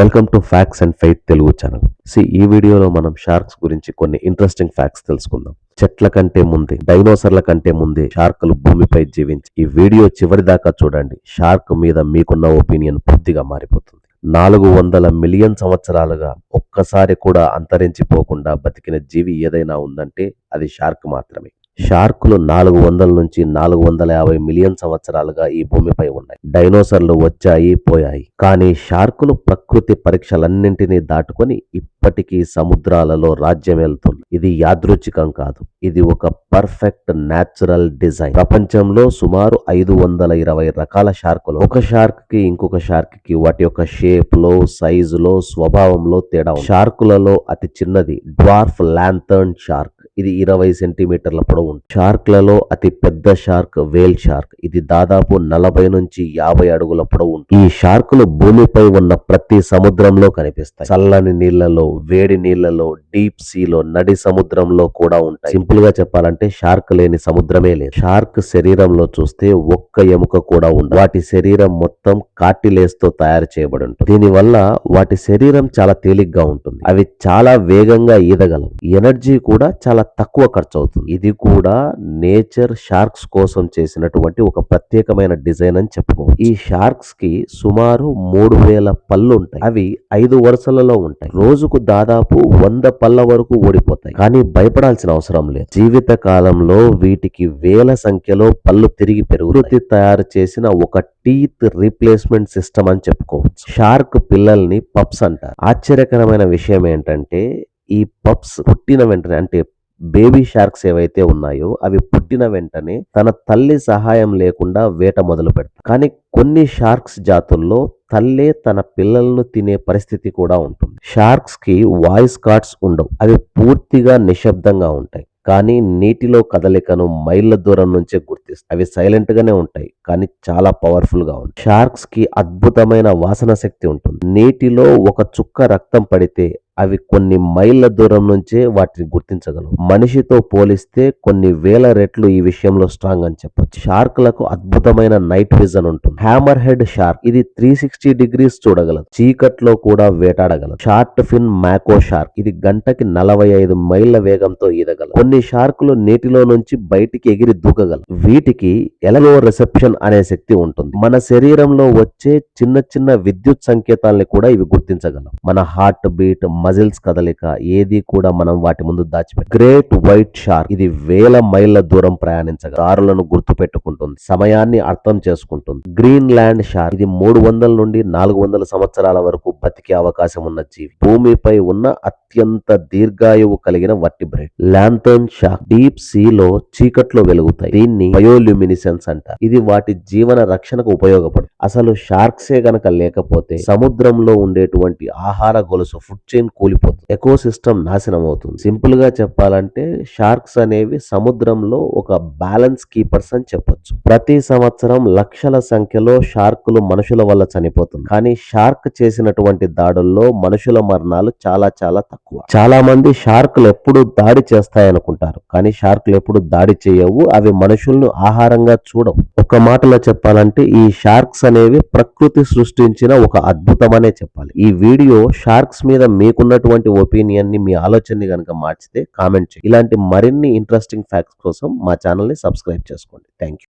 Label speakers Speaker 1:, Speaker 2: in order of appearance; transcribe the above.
Speaker 1: Welcome to facts and fight Telugu channel C ఈ వీడియోలో మనం షార్క్స్ గురించి కొన్ని ఇంట్రెస్టింగ్ ఫ్యాక్ట్స్ తెలుసుకుందాం. చెట్ల కంటే ముందే డైనోసర్ల కంటే ముందే షార్కులు భూమిపై జీవించి ఈ వీడియో చివరి దాకా చూడండి. షార్క్ మీద మీకున్న ఒపీనియన్ పూర్తిగా మారిపోతుంది. నాలుగు వందల మిలియన్ సంవత్సరాలుగా ఒక్కసారి కూడా అంతరించిపోకుండా బతికిన జీవి ఏదైనా ఉందంటే అది షార్క్ మాత్రమే. షార్కులు నాలుగు వందల నుంచి నాలుగు వందల యాభై మిలియన్ సంవత్సరాలుగా ఈ భూమిపై ఉన్నాయి. డైనోసర్లు వచ్చాయి పోయాయి. కానీ షార్కులు ప్రకృతి పరీక్షలన్నింటినీ దాటుకొని ఇప్పటికీ సముద్రాలలో రాజ్యం వెళ్తుంది. ఇది యాదృచ్ఛికం కాదు. ఇది ఒక పర్ఫెక్ట్ న్యాచురల్ డిజైన్. ప్రపంచంలో సుమారు ఐదు వందల ఇరవై రకాల షార్కులు. ఒక షార్క్కి ఇంకొక షార్క్కి వాటి యొక్క షేప్లో సైజులో స్వభావంలో తేడా షార్కులలో అతి చిన్నది డ్వార్ఫ్ లాంథర్న్ షార్క్. ఇది ఇరవై సెంటీమీటర్ల పొడవు షార్క్లలో అతి పెద్ద షార్క్ వేల్ షార్క్. ఇది దాదాపు నలభై నుంచి యాభై అడుగుల పొడవు ఈ షార్కులు భూమిపై ఉన్న ప్రతి సముద్రంలో కనిపిస్తాయి. చల్లని నీళ్ళలో వేడి నీళ్ళలో డీప్ సీలో నడి సముద్రంలో కూడా ఉంటాయి. సింపుల్గా చెప్పాలంటే షార్క్ లేని సముద్రమే లేదు. షార్క్ శరీరంలో చూస్తే ఒక్క ఎముక కూడా ఉండదు. వాటి శరీరం మొత్తం కార్టిలేజ్తో తయారు చేయబడి ఉంటుంది దీనివల్ల వాటి శరీరం చాలా తేలిగ్గా ఉంటుంది. అవి చాలా వేగంగా ఈదగలవు. ఎనర్జీ కూడా చాలా తక్కువ ఖర్చు అవుతుంది ఇది కూడా నేచర్ షార్క్స్ కోసం చేసినటువంటి ఒక ప్రత్యేకమైన డిజైన్ అని చెప్పుకోవచ్చు. ఈ షార్క్స్కి సుమారు మూడు వేల పళ్ళు ఉంటాయి. అవి ఐదు వరుసలలో ఉంటాయి. రోజుకు దాదాపు వంద పళ్ళ వరకు ఓడిపోతాయి. కానీ భయపడాల్సిన అవసరం లేదు. జీవిత కాలంలో వీటికి వేల సంఖ్యలో పళ్ళు తిరిగి పెరుగుతాయి. తయారు చేసిన ఒక టీత్ రీప్లేస్మెంట్ సిస్టమ్ అని చెప్పుకోవచ్చు. షార్క్ పిల్లల్ని పప్స్ అంటారు. ఆశ్చర్యకరమైన విషయం ఏంటంటే ఈ పప్స్ పుట్టిన వెంటనే అంటే బేబీ షార్క్స్ ఏవైతే ఉన్నాయో అవి పుట్టిన వెంటనే తన తల్లి సహాయం లేకుండా వేట మొదలు పెడతాయి. కానీ కొన్ని షార్క్స్ జాతుల్లో తల్లే తన పిల్లలను తినే పరిస్థితి కూడా ఉంటుంది. షార్క్స్కి వాయిస్ కార్డ్స్ ఉండవు. అవి పూర్తిగా నిశ్శబ్దంగా ఉంటాయి. కానీ నీటిలో కదలికను మైళ్ళ దూరం నుంచే గుర్తిస్తాయి. అవి సైలెంట్ గానే ఉంటాయి కానీ చాలా పవర్ఫుల్గా ఉంటాయి. షార్క్స్కి అద్భుతమైన వాసన శక్తి ఉంటుంది. నీటిలో ఒక చుక్క రక్తం పడితే అవి కొన్ని మైళ్ళ దూరం నుంచే వాటిని గుర్తించగలవు. మనిషితో పోలిస్తే కొన్ని వేల రెట్లు ఈ విషయంలో స్ట్రాంగ్ అని చెప్పొచ్చు. షార్క్లకు అద్భుతమైన నైట్ విజన్ ఉంటుంది. హ్యామర్ హెడ్ షార్క్ ఇది త్రీ సిక్స్టీ డిగ్రీస్ చూడగలదు. చీకట్లో కూడా వేటాడగలదు. షార్ట్ ఫిన్ మ్యాకో షార్క్ ఇది గంటకి నలభై ఐదు మైళ్ళ వేగంతో ఈదగలదు. కొన్ని షార్కులు నీటిలో నుంచి బయటికి ఎగిరి దూకగలవు. వీటికి ఎలగో రిసెప్షన్ అనే శక్తి ఉంటుంది. మన శరీరంలో వచ్చే చిన్న చిన్న విద్యుత్ సంకేతాలని కూడా ఇవి గుర్తించగలవు. మన హార్ట్ బీట్ పజిల్స్ కదలిక ఏది కూడా మనం వాటి ముందు దాచిపెట్టి గ్రేట్ వైట్ షార్క్. ఇది వేల మైళ్ళ దూరం ప్రయాణించగా దారులను గుర్తు పెట్టుకుంటుంది సమయాన్ని అర్థం చేసుకుంటుంది. Greenland shark. ఇది మూడు వందల నుండి నాలుగు వందల సంవత్సరాల వరకు బతికే అవకాశం ఉన్న జీవి. భూమిపై ఉన్న అత్యంత దీర్ఘాయువు కలిగిన వర్టిబ్రేట్ లాంథర్న్ షార్క్. డీప్ సీలో చీకట్లో వెలుగుతాయి. దీన్ని బయోల్యూమినిసెన్స్ అంటారు. ఇది వాటి జీవన రక్షణకు ఉపయోగపడుతుంది. అసలు షార్క్సే గనక లేకపోతే సముద్రంలో ఉండేటువంటి ఆహార గొలుసు ఫుడ్ చైన్ కూలిపోతుంది. ఎకో సిస్టమ్ నాశనం అవుతుంది సింపుల్గా చెప్పాలంటే షార్క్స్ అనేవి సముద్రంలో ఒక బ్యాలెన్స్ కీపర్స్ అని చెప్పొచ్చు. ప్రతి సంవత్సరం లక్షల సంఖ్యలో షార్కులు మనుషుల వల్ల చనిపోతుంది కానీ షార్క్ చేసినటువంటి దాడుల్లో మనుషుల మరణాలు చాలా చాలా తక్కువ. చాలా మంది షార్కులు ఎప్పుడు దాడి చేస్తాయనుకుంటారు. కానీ షార్కులు ఎప్పుడు దాడి చేయవు. అవి మనుషులను ఆహారంగా చూడవు. ఒక మాటలో చెప్పాలంటే ఈ షార్క్స్ అనేవి ప్రకృతి సృష్టించిన ఒక అద్భుతమనే చెప్పాలి. ఈ వీడియో షార్క్స్ మీద మీకు మీకున్నటువంటి ఒపీనియన్ని మీ ఆలోచనని కనుక మార్చితే కామెంట్ చేయండి. ఇలాంటి మరిన్ని ఇంట్రెస్టింగ్ ఫ్యాక్ట్స్ కోసం మా ఛానల్ని సబ్స్క్రైబ్ చేసుకోండి. Thank you